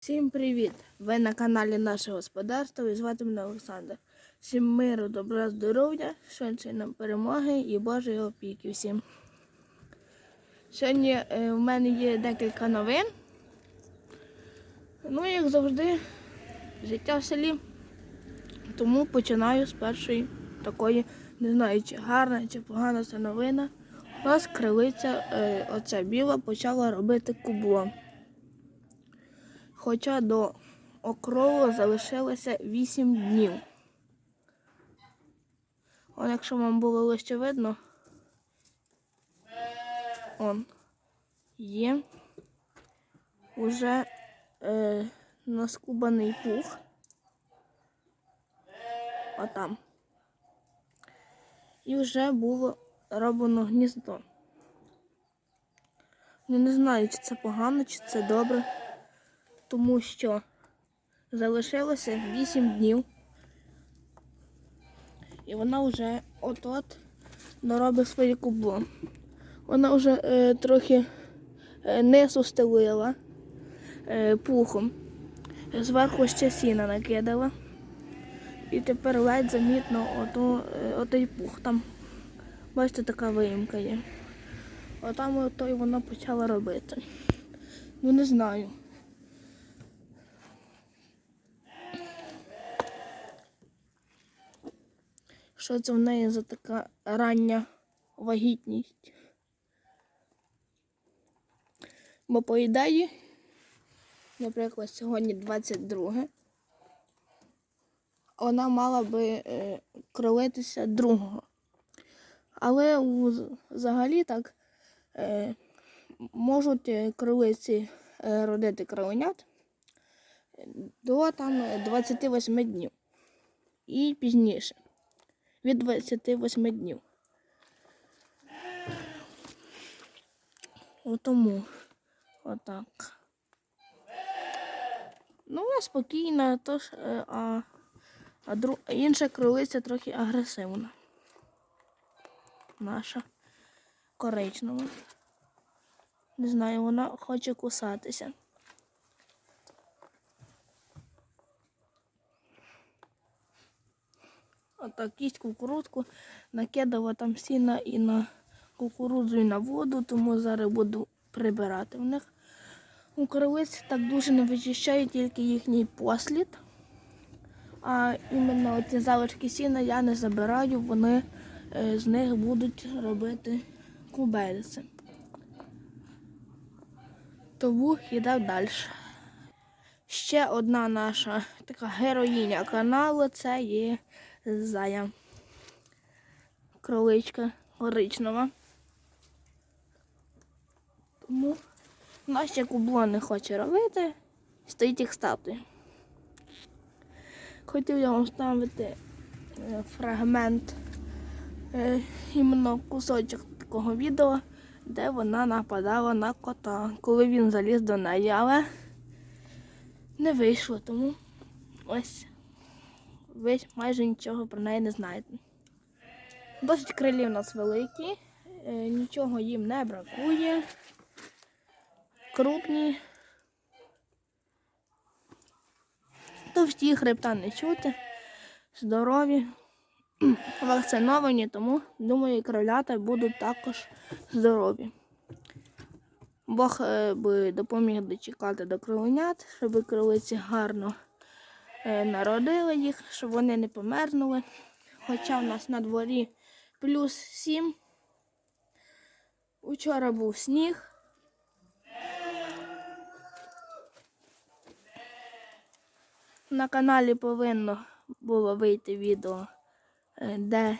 Всім привіт! Ви на каналі Наше Господарство і звати мене Олександр. Всім миру, добра, здоров'я, швидше нам перемоги і Божої опіки всім. Сьогодні е, в мене є декілька новин. Ну, як завжди, життя в селі. Тому починаю з першої такої, не знаю, чи гарна, чи погана це новина. У нас кривиця, е, оця біла, почала робити кубло. Хоча до окрову залишилося 8 днів. Он, якщо вам було лише видно, он є уже е, наскубаний пух. Отам. І вже було роблено гніздо. Я не знаю, чи це погано, чи це добре тому що залишилося 8 днів. І вона вже от-от доробить своє кубло. Вона вже е, трохи е, низ устелила е, пухом. Зверху ще сіна накидала. І тепер ледь замітно ото, е, отий пух. Там, бачите, така виїмка є. Отам ото і вона почала робити. Ну не знаю. Що це в неї за така рання вагітність? Бо по ідеї, наприклад, сьогодні 22, вона мала би е, кролитися другого. Але взагалі так е, можуть е, кролиці родити кроленят до там 28 днів і пізніше від 28 днів. Тому отак. Ну, вона спокійна, тож, е, а, а, дру, інша кролиця трохи агресивна. Наша коричнева. Не знаю, вона хоче кусатися. Отак їсть кукурудку, накидала там сіна і на кукурудзу, і на воду, тому зараз буду прибирати в них. У кролиць так дуже не вичищає тільки їхній послід. А іменно ці залишки сіна я не забираю, вони е, з них будуть робити кубельці. Тому йдемо далі. Ще одна наша така героїня каналу це є зая. Кроличка коричнева. Тому Настя кубло не хоче робити, стоїть їх статуї. Хотів я вам ставити е, фрагмент, е, іменно кусочок такого відео, де вона нападала на кота, коли він заліз до неї, але не вийшло, тому ось ви майже нічого про неї не знаєте. Досить крилі у нас великі, е, нічого їм не бракує. Крупні. Товсті хребта не чути, здорові, вакциновані, тому, думаю, кролята будуть також здорові. Бог е, би допоміг дочекати до кроленят, щоб кролиці гарно народили їх, щоб вони не померзнули. Хоча в нас на дворі плюс 7. Учора був сніг. На каналі повинно було вийти відео, е, де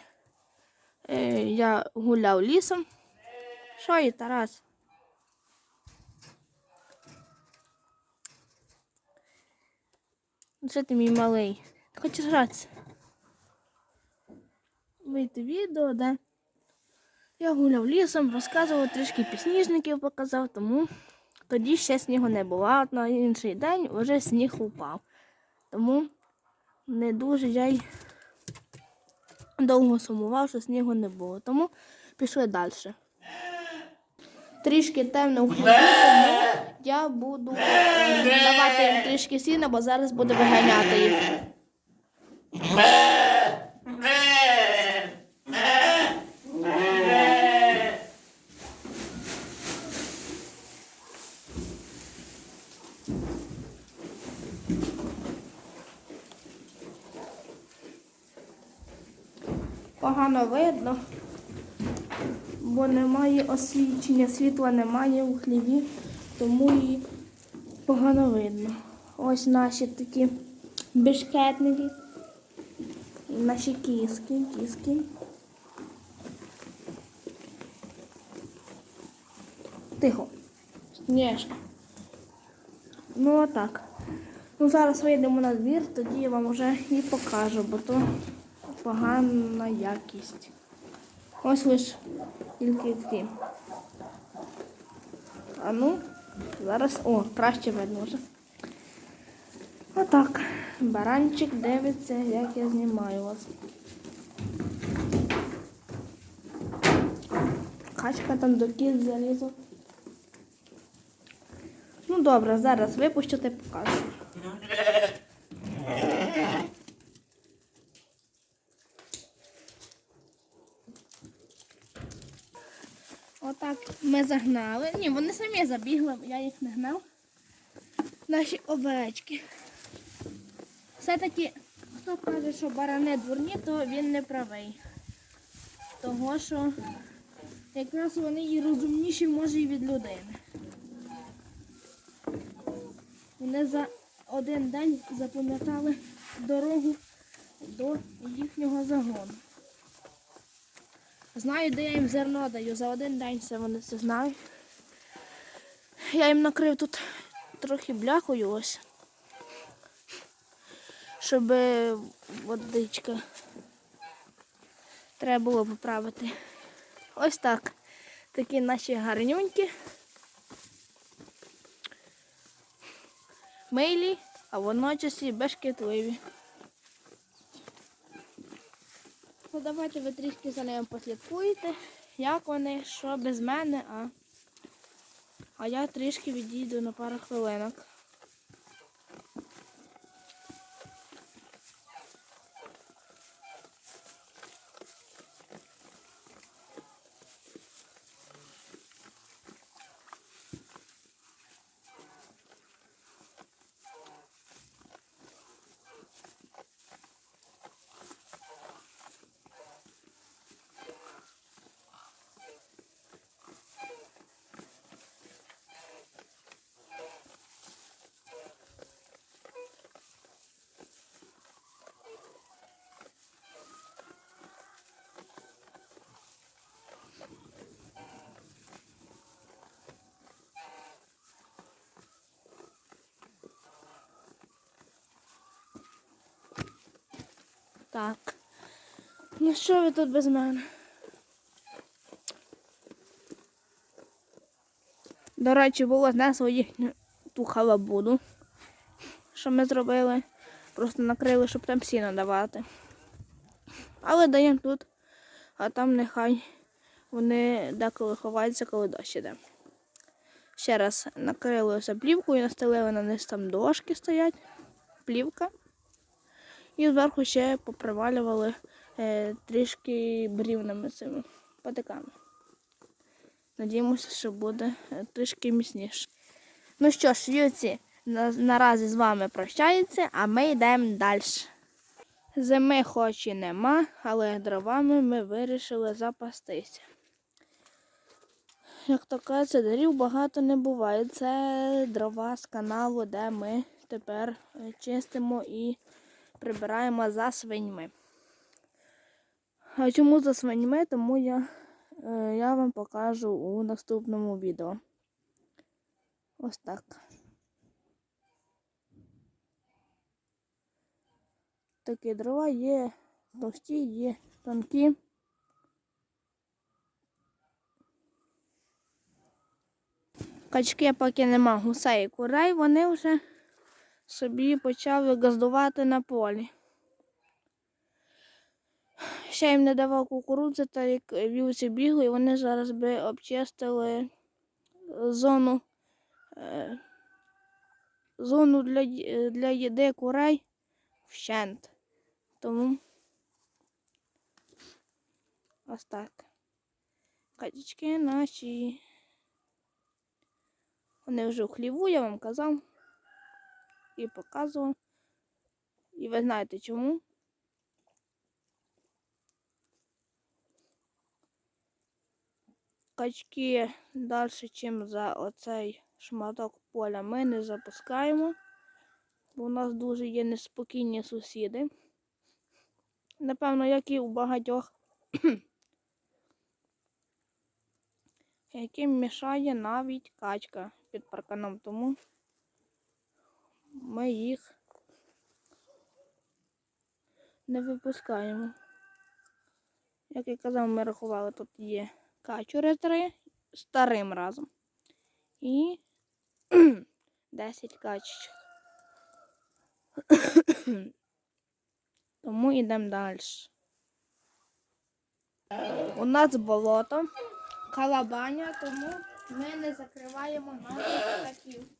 е, я гуляв лісом. Що є, Тарас? Що ти мій малий? Хочеш гратися? Вийти відео, де я гуляв лісом, розказував трішки пісніжників показав, тому тоді ще снігу не було. А на інший день вже сніг упав. Тому не дуже я й довго сумував, що снігу не було. Тому пішли далі. трішки темно в хліві, тому я буду давати їм трішки сіна, бо зараз буду виганяти їх. Погано видно, бо немає освічення, світла немає у хліві, тому її погано видно. Ось наші такі бешкетники. І наші кіски, кіски. Тихо. Сніжка. Ну отак. Ну зараз вийдемо на двір, тоді я вам вже і покажу, бо то погана якість. Ось лиш тільки ці. А ну, зараз, о, краще видно вже. Отак. Баранчик дивиться, як я знімаю вас. Качка там до кіт залізла. Ну добре, зараз випущу та покажу. Отак загнали. Ні, вони самі забігли, я їх не гнав. Наші овечки. Все-таки, хто каже, що барани дурні, то він не правий. Того, що якраз вони і розумніші, може, і від людини. Вони за один день запам'ятали дорогу до їхнього загону. Знаю, де я їм зерно даю. За один день це вони це знають. Я їм накрив тут трохи бляхою ось. Щоб водичка треба було поправити. Ось так. Такі наші гарнюнькі. Милі, а водночас і безшкітливі. Ну, давайте ви трішки за ними послідкуєте, як вони, що без мене, а, а я трішки відійду на пару хвилинок. Так. Ну що ви тут без мене? До речі, було знесло їхню ту халабуду, що ми зробили. Просто накрили, щоб там сіно давати. Але даємо тут, а там нехай вони деколи ховаються, коли дощ іде. Ще раз накрили ось плівкою, настелили на низ там дошки стоять, плівка. І зверху ще попривалювали е, трішки брівними цими патиками. Надіємося, що буде е, трішки міцніше. Ну що ж, на, наразі з вами прощаються, а ми йдемо далі. Зими хоч і нема, але дровами ми вирішили запастися. Як то кажеться, дарів багато не буває. Це дрова з каналу, де ми тепер е, чистимо і прибираємо за свиньми. А чому за свиньми? Тому я, е, я вам покажу у наступному відео. Ось так. Такі дрова є товсті, є тонкі. Качки поки нема гусей і курей, вони вже собі почали газдувати на полі. Ще їм не давав кукурудзи, та як вівці бігли, вони зараз би обчистили зону, е, зону для, е, для їди курей вщент. Тому ось так. Качечки наші. Вони вже в хліву, я вам казав і показував. І ви знаєте чому. Качки далі, ніж за оцей шматок поля, ми не запускаємо, бо у нас дуже є неспокійні сусіди. Напевно, як і у багатьох, яким мішає навіть качка під парканом, тому ми їх не випускаємо. Як я казав, ми рахували, тут є качури три старим разом. І 10 качечок. Тому йдемо далі. У нас болото, калабаня, тому ми не закриваємо наших птахів.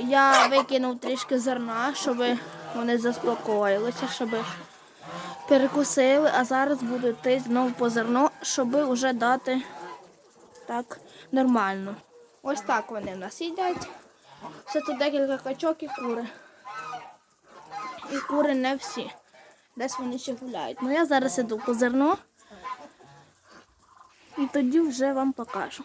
я викинув трішки зерна, щоб вони заспокоїлися, щоб перекусили, а зараз буду йти знову по зерно, щоб вже дати так нормально. Ось так вони в нас їдять. Це тут декілька качок і кури. І кури не всі. Десь вони ще гуляють. Ну я зараз іду по зерно і тоді вже вам покажу.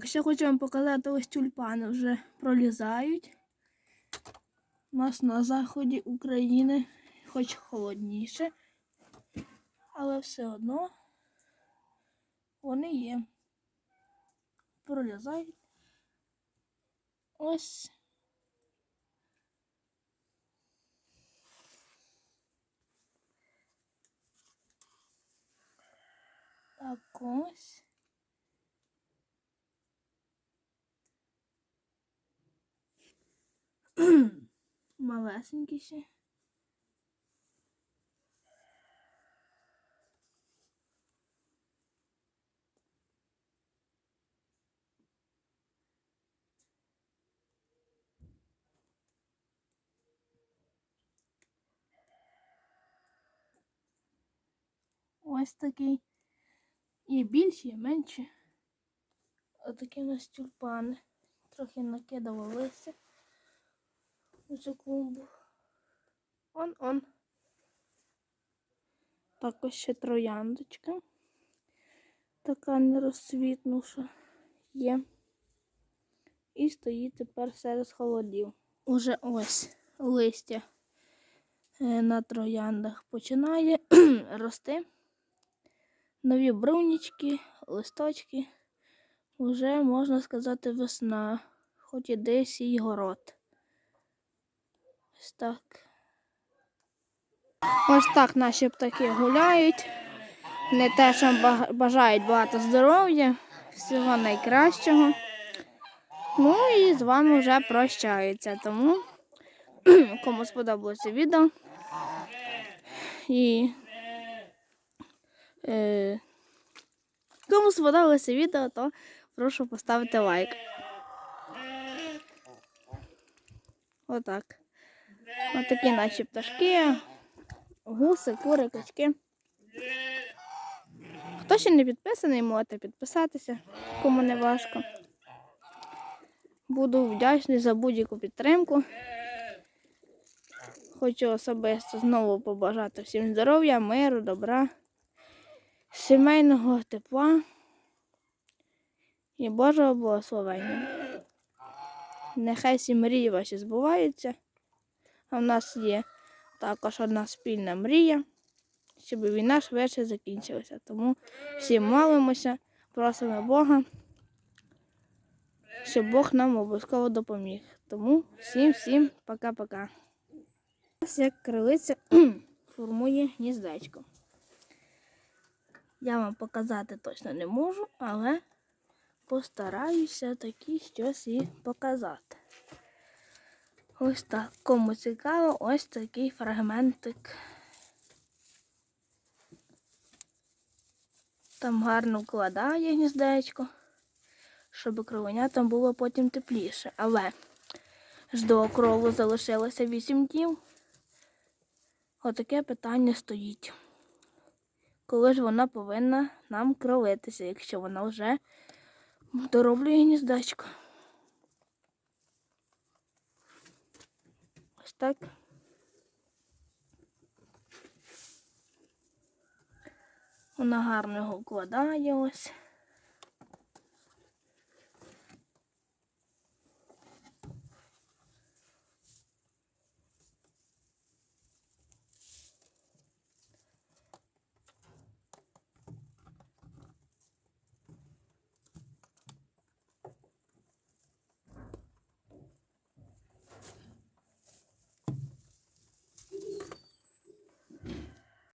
Так, ще хочу вам показати, ось тюльпани вже пролізають. У нас на заході України хоч холодніше, але все одно вони є. Пролізають. Ось. Так ось. Малесенькі ще. Ось такий. Є більші, є менші. Отакі у нас тюльпани. Трохи накидало листя. Цю клумбу. Он он. Також ще трояндочка. Така нерозцвітнуша є. І стоїть тепер серед холодів. Уже ось листя е, на трояндах починає рости. Нові брунічки, листочки. Уже можна сказати весна, хоч і десь і город. Ось так. Ось так наші птахи гуляють. Не те, що бажають багато здоров'я, всього найкращого. Ну і з вами вже прощаються. Тому кому сподобалося відео. І е, кому сподобалося відео, то прошу поставити лайк. Отак. Отакі наші пташки, гуси, кури, качки. Хто ще не підписаний, можете підписатися, кому не важко. Буду вдячний за будь-яку підтримку. Хочу особисто знову побажати всім здоров'я, миру, добра, сімейного тепла і Божого благословення. Нехай всі мрії ваші збуваються. А в нас є також одна спільна мрія, щоб війна швидше закінчилася. Тому всі молимося, просимо Бога, щоб Бог нам обов'язково допоміг. Тому всім всім пока-пока. Ось як крилиця формує гніздечко. Я вам показати точно не можу, але постараюся таки щось і показати. Ось так. Кому цікаво, ось такий фрагментик. Там гарно вкладає гніздечко, щоб кровенятам було потім тепліше. Але ж до окролу залишилося 8 днів. Отаке питання стоїть. Коли ж вона повинна нам кролитися, якщо вона вже дороблює гніздечко. Так. Вона гарно його вкладає ось.